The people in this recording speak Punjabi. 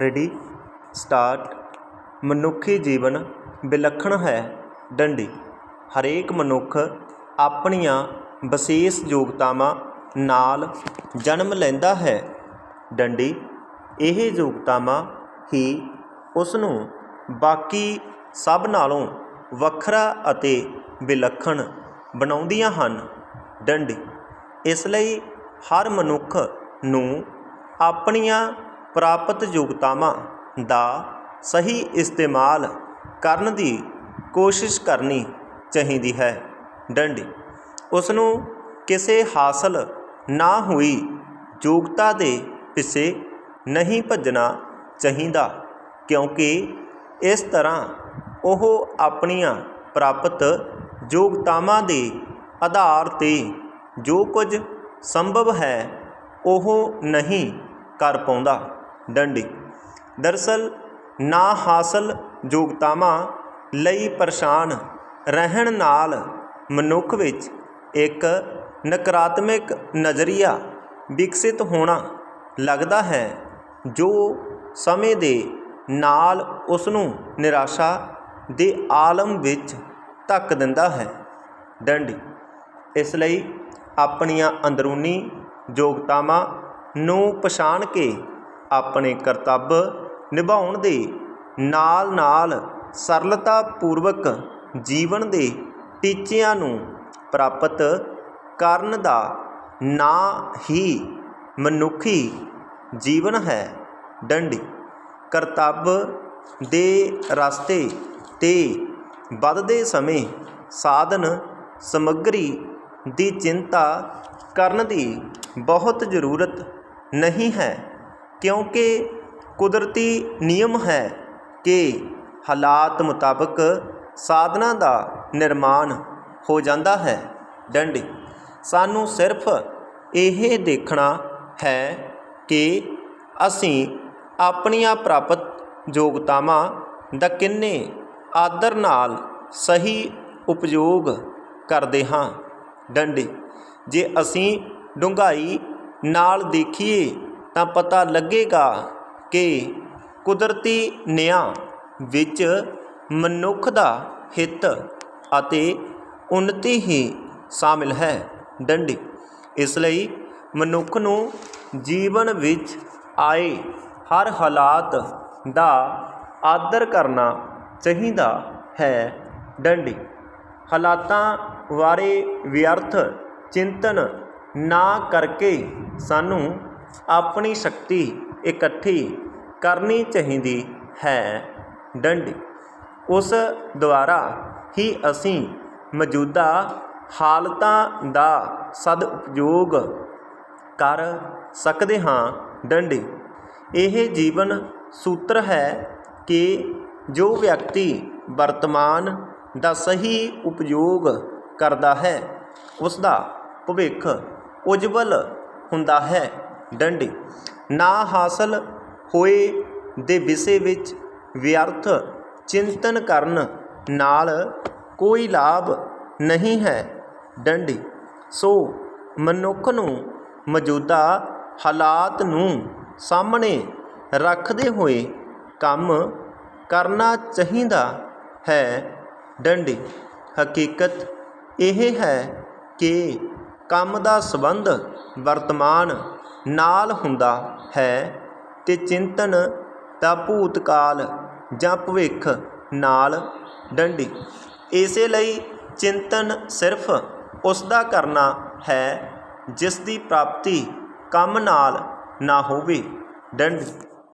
ਰੈਡੀ। ਸਟਾਰਟ। ਮਨੁੱਖੀ ਜੀਵਨ ਵਿਲੱਖਣ ਹੈ, ਡੰਡੀ। ਹਰੇਕ ਮਨੁੱਖ ਆਪਣੀਆਂ ਵਿਸ਼ੇਸ਼ ਯੋਗਤਾਵਾਂ ਨਾਲ ਜਨਮ ਲੈਂਦਾ ਹੈ। ਡੰਡੀ, ਇਹ ਯੋਗਤਾਵਾਂ ਹੀ ਉਸ ਨੂੰ ਬਾਕੀ ਸਭ ਨਾਲੋਂ ਵੱਖਰਾ ਅਤੇ ਵਿਲੱਖਣ ਬਣਾਉਂਦੀਆਂ ਹਨ। ਡੰਡੀ, ਇਸ ਲਈ ਹਰ ਮਨੁੱਖ ਨੂੰ ਆਪਣੀਆਂ ਪ੍ਰਾਪਤ ਯੋਗਤਾਵਾਂ ਦਾ ਸਹੀ ਇਸਤੇਮਾਲ ਕਰਨ ਦੀ ਕੋਸ਼ਿਸ਼ ਕਰਨੀ ਚਾਹੀਦੀ ਹੈ। ਡੰਡੀ ਉਸ ਨੂੰ ਕਿਸੇ ਹਾਸਲ ਨਾ ਹੋਈ ਯੋਗਤਾ ਦੇ ਪਿੱਛੇ ਨਹੀਂ ਭੱਜਣਾ ਚਾਹੀਦਾ ਕਿਉਂਕਿ ਇਸ ਤਰ੍ਹਾਂ ਉਹ ਆਪਣੀਆਂ ਪ੍ਰਾਪਤ ਯੋਗਤਾਵਾਂ ਦੇ ਆਧਾਰ 'ਤੇ ਜੋ ਕੁਝ ਸੰਭਵ ਹੈ ਉਹ ਨਹੀਂ ਕਰ ਪਾਉਂਦਾ। ਡੰਡੀ। ਦਰਅਸਲ ਨਾ ਹਾਸਲ ਯੋਗਤਾਵਾਂ ਲਈ ਪਰੇਸ਼ਾਨ ਰਹਿਣ ਨਾਲ ਮਨੁੱਖ ਵਿੱਚ ਇੱਕ ਨਕਾਰਾਤਮਕ ਨਜ਼ਰੀਆ ਵਿਕਸਿਤ ਹੋਣਾ ਲੱਗਦਾ ਹੈ, ਜੋ ਸਮੇਂ ਦੇ ਨਾਲ ਉਸ ਨੂੰ ਨਿਰਾਸ਼ਾ ਦੇ ਆਲਮ ਵਿੱਚ ਧੱਕ ਦਿੰਦਾ ਹੈ। ਡੰਡੀ। ਇਸ ਲਈ ਆਪਣੀਆਂ ਅੰਦਰੂਨੀ ਯੋਗਤਾਵਾਂ ਨੂੰ ਪਛਾਣ ਕੇ ਆਪਣੇ ਕਰਤੱਵ ਨਿਭਾਉਣ ਦੇ ਨਾਲ ਨਾਲ ਸਰਲਤਾ ਪੂਰਵਕ ਜੀਵਨ ਦੇ ਟੀਚਿਆਂ ਨੂੰ ਪ੍ਰਾਪਤ ਕਰਨ ਦਾ ਨਾਂ ਹੀ ਮਨੁੱਖੀ ਜੀਵਨ ਹੈ। ਡੰਡੀ, ਕਰਤੱਵ ਦੇ ਰਸਤੇ 'ਤੇ ਵੱਧਦੇ ਸਮੇਂ ਸਾਧਨ ਸਮੱਗਰੀ ਦੀ ਚਿੰਤਾ ਕਰਨ ਦੀ ਬਹੁਤ ਜ਼ਰੂਰਤ ਨਹੀਂ ਹੈ। ਕਿਉਂਕਿ ਕੁਦਰਤੀ ਨਿਯਮ ਹੈ ਕਿ ਹਾਲਾਤ ਮੁਤਾਬਕ ਸਾਧਨਾਂ ਦਾ ਨਿਰਮਾਣ ਹੋ ਜਾਂਦਾ ਹੈ। ਡੰਡੀ, ਸਾਨੂੰ ਸਿਰਫ ਇਹ ਦੇਖਣਾ ਹੈ ਕਿ ਅਸੀਂ ਆਪਣੀਆਂ ਪ੍ਰਾਪਤ ਯੋਗਤਾਵਾਂ ਦਾ ਕਿੰਨੇ ਆਦਰ ਨਾਲ ਸਹੀ ਉਪਯੋਗ ਕਰਦੇ ਹਾਂ। ਡੰਡੀ, ਜੇ ਅਸੀਂ ਡੂੰਘਾਈ ਨਾਲ ਦੇਖੀਏ ਤਾਂ ਪਤਾ ਲੱਗੇਗਾ ਕਿ ਕੁਦਰਤੀ ਨਿਆਂ ਵਿੱਚ ਮਨੁੱਖ ਦਾ ਹਿੱਤ ਅਤੇ ਉન્નਤੀ ਹੀ ਸ਼ਾਮਿਲ ਹੈ। ਡੰਡੀ, ਇਸ ਲਈ ਮਨੁੱਖ ਨੂੰ ਜੀਵਨ ਵਿੱਚ ਆਏ ਹਰ ਹਾਲਾਤ ਦਾ ਆਦਰ ਕਰਨਾ ਚਾਹੀਦਾ ਹੈ। ਡੰਡੀ, ਹਾਲਾਤਾਂ ਬਾਰੇ ਵਿਅਰਥ ਚਿੰਤਨ ਨਾ ਕਰਕੇ ਸਾਨੂੰ ਆਪਣੀ ਸ਼ਕਤੀ ਇਕੱਠੀ ਕਰਨੀ ਚਾਹੀਦੀ ਹੈ। ਡੰਡੀ। ਉਸ ਦੁਆਰਾ ਹੀ ਅਸੀਂ ਮੌਜੂਦਾ ਹਾਲਤਾਂ ਦਾ ਸਦਉਪਯੋਗ ਕਰ ਸਕਦੇ ਹਾਂ। ਡੰਡੀ। ਇਹ ਜੀਵਨ ਸੂਤਰ ਹੈ ਕਿ ਜੋ ਵਿਅਕਤੀ ਵਰਤਮਾਨ ਦਾ ਸਹੀ ਉਪਯੋਗ ਕਰਦਾ ਹੈ ਉਸ ਦਾ ਭਵਿੱਖ ਉਜਵਲ ਹੁੰਦਾ ਹੈ। ਡੰਡੀ। ਨਾ ਹਾਸਲ ਹੋਏ ਦੇ ਵਿਸ਼ੇ ਵਿੱਚ ਵਿਅਰਥ ਚਿੰਤਨ ਕਰਨ ਨਾਲ ਕੋਈ ਲਾਭ ਨਹੀਂ ਹੈ ਡੰਡੀ। ਸੋ ਮਨੁੱਖ ਨੂੰ ਮੌਜੂਦਾ ਹਾਲਾਤ ਨੂੰ ਸਾਹਮਣੇ ਰੱਖਦੇ ਹੋਏ ਕੰਮ ਕਰਨਾ ਚਾਹੀਦਾ ਹੈ ਡੰਡੀ। ਹਕੀਕਤ ਇਹ ਹੈ ਕਿ ਕੰਮ ਦਾ ਸਬੰਧ ਵਰਤਮਾਨ ਨਾਲ ਹੁੰਦਾ ਹੈ ਅਤੇ ਚਿੰਤਨ ਦਾ ਭੂਤਕਾਲ ਜਾਂ ਭਵਿੱਖ ਨਾਲ ਡੰਡੀ। ਇਸੇ ਲਈ ਚਿੰਤਨ ਸਿਰਫ ਉਸਦਾ ਕਰਨਾ ਹੈ ਜਿਸ ਦੀ ਪ੍ਰਾਪਤੀ ਕੰਮ ਨਾਲ ਨਾ ਹੋਵੇ, ਡੰਡੀ।